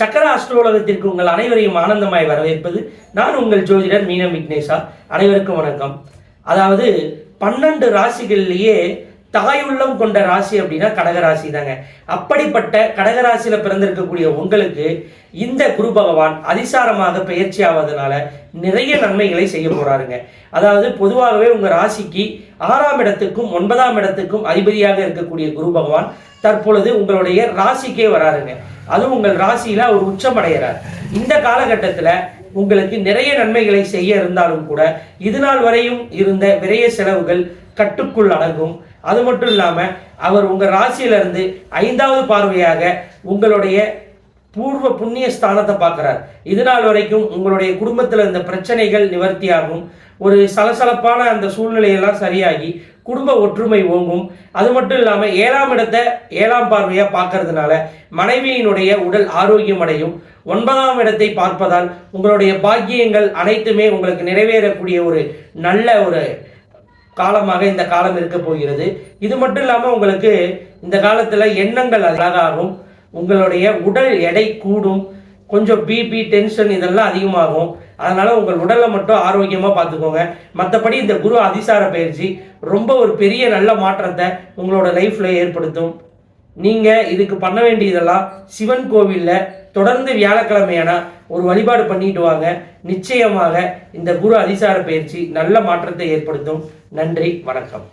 சக்கர அஸ்ட்ரோலகத்திற்கு உங்கள் அனைவரையும் ஆனந்தமாய் வரவேற்பது நான் உங்கள் ஜோதிடர் மீனம் விக்னேஷா. அனைவருக்கும் வணக்கம். அதாவது பன்னெண்டு ராசிகள்லேயே தாயுள்ளம் கொண்ட ராசி அப்படின்னா கடகராசி தாங்க. அப்படிப்பட்ட கடகராசியில பிறந்திருக்கக்கூடிய உங்களுக்கு இந்த குரு பகவான் அதிசாரமாக பயிற்சி ஆவதனால நிறைய நன்மைகளை செய்ய போறாருங்க. அதாவது பொதுவாகவே உங்க ராசிக்கு ஆறாம் இடத்துக்கும் ஒன்பதாம் இடத்துக்கும் அதிபதியாக இருக்கக்கூடிய குரு பகவான் தற்பொழுது உங்களுடைய ராசிக்கே வராருங்க. அதுவும் உங்கள் ராசியில அவர் உச்சமடைகிறார். இந்த காலகட்டத்தில் உங்களுக்கு நிறைய நன்மைகளை செய்ய இருந்தாலும் கூட இது நாள் வரையும் இருந்த விரைய செலவுகள் கட்டுக்குள் அடங்கும். அது மட்டும் இல்லாமல் அவர் உங்கள் ராசியிலிருந்து ஐந்தாவது பார்வையாக உங்களுடைய பூர்வ புண்ணிய ஸ்தானத்தை பார்க்குறார். இது நாள் வரைக்கும் உங்களுடைய குடும்பத்தில் இந்த பிரச்சனைகள் நிவர்த்தியாகும். ஒரு சலசலப்பான அந்த சூழ்நிலையெல்லாம் சரியாகி குடும்ப ஒற்றுமை ஓங்கும். அது மட்டும் இல்லாமல் ஏழாம் இடத்தை ஏழாம் பார்வையாக பார்க்கறதுனால மனைவியினுடைய உடல் ஆரோக்கியம் அடையும். ஒன்பதாம் இடத்தை பார்ப்பதால் உங்களுடைய பாக்கியங்கள் அனைத்துமே உங்களுக்கு நிறைவேறக்கூடிய ஒரு நல்ல ஒரு காலமாக இந்த காலம் இருக்க போகிறது. இது மட்டும் இல்லாமல் உங்களுக்கு இந்த காலத்தில் எண்ணங்கள் அழகாகும். உங்களுடைய உடல் எடை கூடும். கொஞ்சம் பிபி டென்ஷன் இதெல்லாம் அதிகமாகும். அதனால உங்கள் உடலை மட்டும் ஆரோக்கியமாக பார்த்துக்கோங்க. மற்றபடி இந்த குரு அதிசார பயிற்சி ரொம்ப ஒரு பெரிய நல்ல மாற்றத்தை உங்களோட லைஃப்பில் ஏற்படுத்தும். நீங்கள் இதுக்கு பண்ண வேண்டியதெல்லாம் சிவன் கோவில்ல தொடர்ந்து வியாழக்கிழமையான ஒரு வழிபாடு பண்ணிட்டு வாங்க. நிச்சயமாக இந்த குரு அதிசார பயிற்சி நல்ல மாற்றத்தை ஏற்படுத்தும். நன்றி வணக்கம்.